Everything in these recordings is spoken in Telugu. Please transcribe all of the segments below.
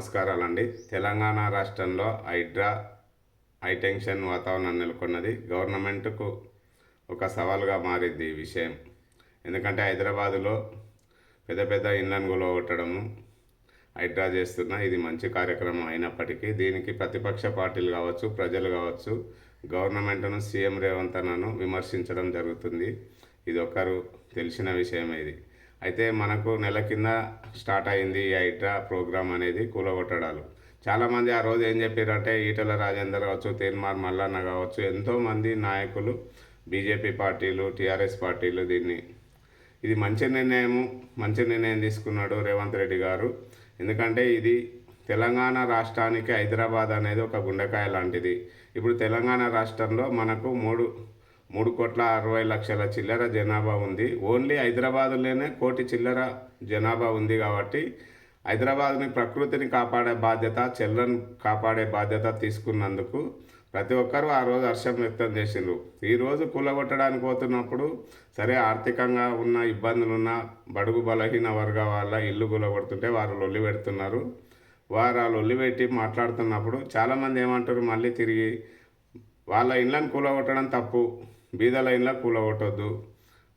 నమస్కారాలండి. తెలంగాణ రాష్ట్రంలో హైడ్రా హైటెన్షన్ వాతావరణం నెలకొన్నది. గవర్నమెంట్కు ఒక సవాల్గా మారింది ఈ విషయం. ఎందుకంటే హైదరాబాదులో పెద్ద పెద్ద ఇండ్లను కొలగొట్టడము హైడ్రా చేస్తున్న ఇది మంచి కార్యక్రమం అయినప్పటికీ దీనికి ప్రతిపక్ష పార్టీలు కావచ్చు ప్రజలు కావచ్చు గవర్నమెంట్ను సీఎం రేవంత్ అన్నను విమర్శించడం జరుగుతుంది. ఇది ఒకరు తెలిసిన విషయమే ఇది. అయితే మనకు నెల కింద స్టార్ట్ అయింది ఈ హైడ్రా ప్రోగ్రామ్ అనేది కూలగొట్టడాలు. చాలామంది ఆ రోజు ఏం చెప్పారంటే ఈటల రాజేందర్ కావచ్చు తేన్మార్ మల్లన్న కావచ్చు ఎంతోమంది నాయకులు బీజేపీ పార్టీలు టీఆర్ఎస్ పార్టీలు దీన్ని. ఇది మంచి నిర్ణయము మంచి నిర్ణయం తీసుకున్నాడు రేవంత్ రెడ్డి గారు. ఎందుకంటే ఇది తెలంగాణ రాష్ట్రానికి హైదరాబాద్ అనేది ఒక గుండెకాయ లాంటిది. ఇప్పుడు తెలంగాణ రాష్ట్రంలో మనకు మూడు మూడు కోట్ల అరవై లక్షల చిల్లర జనాభా ఉంది. ఓన్లీ హైదరాబాదులోనే కోటి చిల్లర జనాభా ఉంది కాబట్టి హైదరాబాద్ని ప్రకృతిని కాపాడే బాధ్యత చెల్లను కాపాడే బాధ్యత తీసుకున్నందుకు ప్రతి ఒక్కరూ ఆ రోజు హర్షం వ్యక్తం చేసిండ్రు. ఈరోజు కూలగొట్టడానికి పోతున్నప్పుడు సరే ఆర్థికంగా ఉన్న ఇబ్బందులున్న బడుగు బలహీన వర్గ వాళ్ళ ఇల్లు కూలగొడుతుంటే వారు లొల్లి పెడుతున్నారు. వారు ఆ లొల్లి పెట్టి మాట్లాడుతున్నప్పుడు చాలామంది ఏమంటారు మళ్ళీ తిరిగి వాళ్ళ ఇళ్ళని కూలగొట్టడం తప్పు. బీదల ఇళ్ళ కూలగొట్టొద్దు.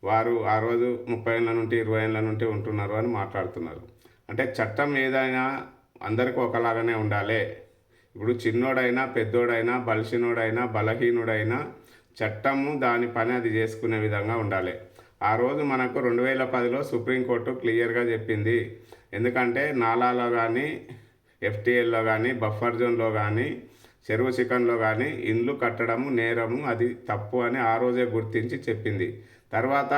వారు ఆ రోజు ముప్పై ఏళ్ళ నుండి ఇరవై ఏళ్ళ నుండి ఉంటున్నారు అని మాట్లాడుతున్నారు. అంటే చట్టం ఏదైనా అందరికీ ఒకలాగానే ఉండాలి. ఇప్పుడు చిన్నోడైనా పెద్దోడైనా బలిసినోడైనా బలహీనుడైనా చట్టము దాని పని అది చేసుకునే విధంగా ఉండాలి. ఆ రోజు మనకు రెండు వేల పదిలో సుప్రీంకోర్టు క్లియర్గా చెప్పింది. ఎందుకంటే నాలాలో కానీ ఎఫ్టీఎల్లో కానీ బఫర్ జోన్లో కానీ చెరువు చికెన్లో కానీ ఇండ్లు కట్టడము నేరము అది తప్పు అని ఆ రోజే గుర్తించి చెప్పింది. తర్వాత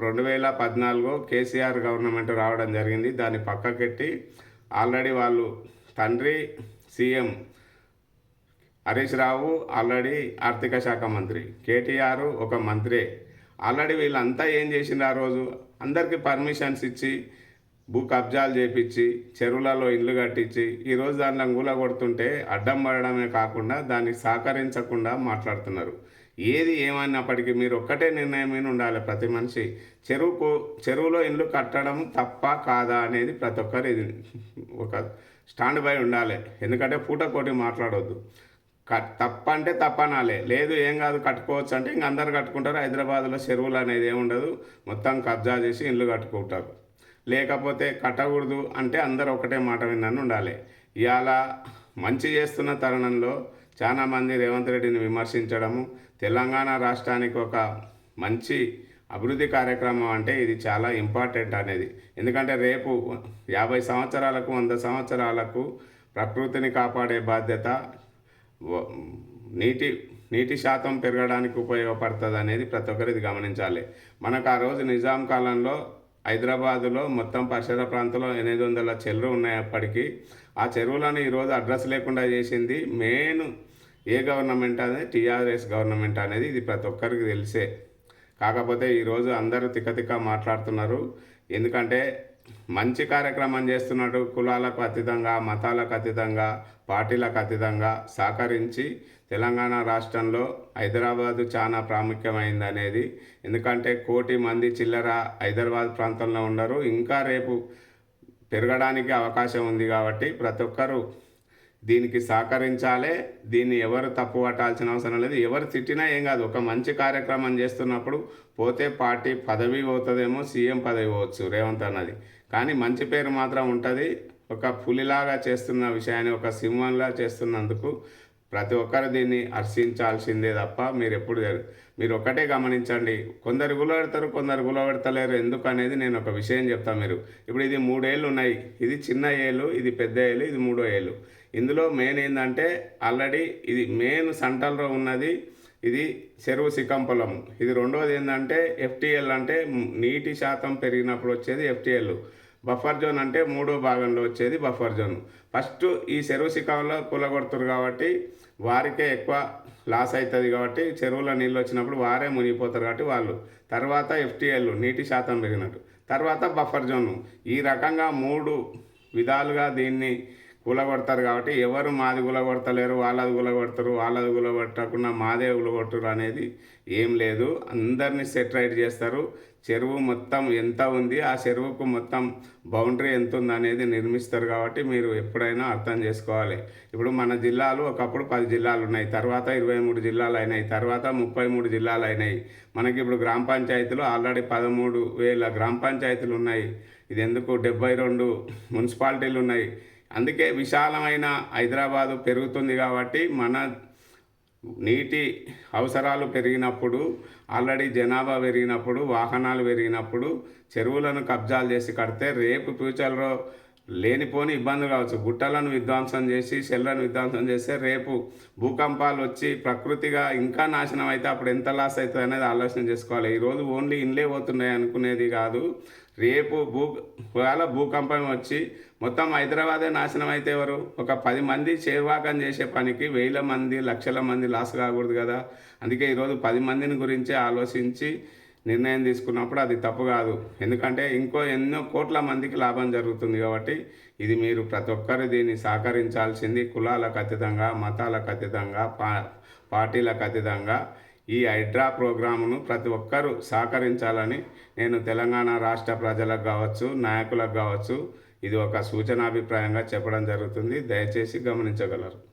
రెండు వేల పద్నాలుగు కేసీఆర్ గవర్నమెంట్ రావడం జరిగింది. దాన్ని పక్కకెట్టి ఆల్రెడీ వాళ్ళు తండ్రి సీఎం హరీష్ రావు ఆల్రెడీ ఆర్థిక శాఖ మంత్రి. కేటీఆర్ ఒక మంత్రి. ఆల్రెడీ వీళ్ళంతా ఏం చేసిండ్రు ఆ రోజు? అందరికీ పర్మిషన్స్ ఇచ్చి భూ కబ్జాలు చేపించి చెరువులలో ఇల్లు కట్టించి ఈరోజు దాంట్లో అంగుల కొడుతుంటే అడ్డం పడడమే కాకుండా దానికి సహకరించకుండా మాట్లాడుతున్నారు. ఏది ఏమైనప్పటికీ మీరు ఒక్కటే నిర్ణయం మీద ఉండాలి ప్రతి మనిషి. చెరువుకు చెరువులో ఇల్లు కట్టడం తప్ప కాదా అనేది ప్రతి ఒక్కరు ఇది ఒక స్టాండ్ బై ఉండాలి. ఎందుకంటే పూటకోటి మాట్లాడవద్దు కట్ తప్ప అంటే తప్పనాలే. లేదు ఏం కాదు కట్టుకోవచ్చు అంటే ఇంక అందరు కట్టుకుంటారు. హైదరాబాద్లో చెరువులు అనేది ఏముండదు. మొత్తం కబ్జా చేసి ఇల్లు కట్టుకుంటారు. లేకపోతే కట్టకూడదు అంటే అందరు ఒకటే మాట విన్నాను ఉండాలి. ఇవాళ మంచి చేస్తున్న తరుణంలో చాలామంది రేవంత్ రెడ్డిని విమర్శించడము తెలంగాణ రాష్ట్రానికి ఒక మంచి అభివృద్ధి కార్యక్రమం అంటే ఇది చాలా ఇంపార్టెంట్ అనేది. ఎందుకంటే రేపు యాభై సంవత్సరాలకు వంద సంవత్సరాలకు ప్రకృతిని కాపాడే బాధ్యత నీటి నీటి శాతం పెరగడానికి ఉపయోగపడుతుంది అనేది ప్రతి ఒక్కరు ఇది గమనించాలి. మనకు ఆ రోజు నిజాం కాలంలో హైదరాబాదులో మొత్తం పరిసర ప్రాంతంలో ఎనిమిది వందల చెరువులు ఉన్నాయప్పటికీ ఆ చెరువులను ఈరోజు అడ్రస్ లేకుండా చేసింది మెయిన్ ఏ గవర్నమెంట్ అనేది టీఆర్ఎస్ గవర్నమెంట్ అనేది ఇది ప్రతి ఒక్కరికి తెలిసే. కాకపోతే ఈరోజు అందరూ తిక్కతిక్క మాట్లాడుతున్నారు. ఎందుకంటే మంచి కార్యక్రమం చేస్తున్నాడు కులాలకు అతీతంగా మతాలకు అతీతంగా పార్టీలకు అతీతంగా సహకరించి తెలంగాణ రాష్ట్రంలో హైదరాబాదు చాలా ప్రాముఖ్యమైంది అనేది ఎందుకంటే కోటి మంది చిల్లర హైదరాబాద్ ప్రాంతంలో ఉండరు. ఇంకా రేపు పెరగడానికి అవకాశం ఉంది కాబట్టి ప్రతి ఒక్కరూ దీనికి సహకరించాలి దీన్ని ఎవరు తప్పు పట్టాల్సిన అవసరం లేదు. ఎవరు తిట్టినా ఏం కాదు. ఒక మంచి కార్యక్రమం చేస్తున్నప్పుడు పోతే పార్టీ పదవి పోతుందేమో సీఎం పదవి పోవచ్చు రేవంత్ అన్నది. కానీ మంచి పేరు మాత్రం ఉంటుంది. ఒక పులిలాగా చేస్తున్న విషయాన్ని ఒక సింహంలా చేస్తున్నందుకు ప్రతి ఒక్కరు దీన్ని హర్షించాల్సిందే తప్ప మీరు ఎప్పుడు మీరు ఒక్కటే గమనించండి. కొందరు గులబెడతారు కొందరు గులబెడతలేరు. ఎందుకు అనేది నేను ఒక విషయం చెప్తాను మీరు. ఇప్పుడు ఇది మూడేళ్ళు ఉన్నాయి. ఇది చిన్న ఏళ్ళు ఇది పెద్ద ఏళ్ళు ఇది మూడో ఏళ్ళు. ఇందులో మెయిన్ ఏంటంటే ఆల్రెడీ ఇది మెయిన్ సెంటర్లో ఉన్నది ఇది చెరువు సిక్కం పొలం ఇది రెండోది ఏంటంటే ఎఫ్టీఎల్ అంటే నీటి శాతం పెరిగినప్పుడు వచ్చేది ఎఫ్టీఎల్ బఫర్ జోన్ అంటే మూడో భాగంలో వచ్చేది బఫర్ జోన్ ఫస్ట్ ఈ చెరువు శిఖంలో కూలగొడుతురు కాబట్టి వారికే ఎక్కువ లాస్ అవుతుంది కాబట్టి చెరువులో నీళ్ళు వచ్చినప్పుడు వారే మునిగిపోతారు కాబట్టి వాళ్ళు. తర్వాత ఎఫ్టీఎల్ నీటి శాతం పెరిగినట్టు. తర్వాత బఫర్ జోన్ ఈ రకంగా మూడు విధాలుగా దీన్ని కూలగొడతారు కాబట్టి ఎవరు మాది కూలగొడతలేరు వాళ్ళది కూలగొడతారు వాళ్ళది కూలగొట్టకుండా మాదే కూలగొట్టరు అనేది ఏం లేదు. అందరినీ సెటరైట్ చేస్తారు. చెరువు మొత్తం ఎంత ఉంది ఆ చెరువుకు మొత్తం బౌండరీ ఎంత ఉంది అనేది నిర్మిస్తారు కాబట్టి మీరు ఎప్పుడైనా అర్థం చేసుకోవాలి. ఇప్పుడు మన జిల్లాలు ఒకప్పుడు పది జిల్లాలు ఉన్నాయి తర్వాత ఇరవై మూడు జిల్లాలు అయినాయి తర్వాత ముప్పై మూడు జిల్లాలు అయినాయి. మనకి ఇప్పుడు గ్రామ పంచాయతీలు ఆల్రెడీ పదమూడు వేల గ్రామ పంచాయతీలు ఉన్నాయి. ఇది ఎందుకు డెబ్బై రెండు మున్సిపాలిటీలు ఉన్నాయి. అందుకే విశాలమైన హైదరాబాదు పెరుగుతుంది కాబట్టి మన నీటి అవసరాలు పెరిగినప్పుడు ఆల్రెడీ జనాభా పెరిగినప్పుడు వాహనాలు పెరిగినప్పుడు చెరువులను కబ్జాలు చేసి కడితే రేపు ఫ్యూచర్లో లేనిపోని ఇబ్బంది కావచ్చు. గుట్టలను విధ్వంసం చేసి చెల్లను విధ్వంసం చేస్తే రేపు భూకంపాలు వచ్చి ప్రకృతిగా ఇంకా నాశనం అయితే అప్పుడు ఎంత లాస్ అవుతుంది అనేది ఆలోచన చేసుకోవాలి. ఈరోజు ఓన్లీ ఇండ్లే పోతున్నాయి అనుకునేది కాదు. రేపు భూ ఒకవేళ భూకంపం వచ్చి మొత్తం హైదరాబాదే నాశనం అయితే ఎవరు? ఒక పది మంది చేర్వాకం చేసే పనికి వేల మంది లక్షల మంది లాస్ కాకూడదు కదా. అందుకే ఈరోజు పది మందిని గురించి ఆలోచించి నిర్ణయం తీసుకున్నప్పుడు అది తప్పు కాదు. ఎందుకంటే ఇంకో ఎన్నో కోట్ల మందికి లాభం జరుగుతుంది కాబట్టి ఇది మీరు ప్రతి ఒక్కరు దీన్ని సహకరించాల్సింది కులాలకు అతీతంగా మతాలకు అతీతంగా పా పార్టీలకు అతీతంగా ఈ హైడ్రా ప్రోగ్రామును ప్రతి ఒక్కరూ సహకరించాలని నేను తెలంగాణ రాష్ట్ర ప్రజలకు కావచ్చు నాయకులకు కావచ్చు ఇది ఒక సూచనాభిప్రాయంగా చెప్పడం జరుగుతుంది. దయచేసి గమనించగలరు.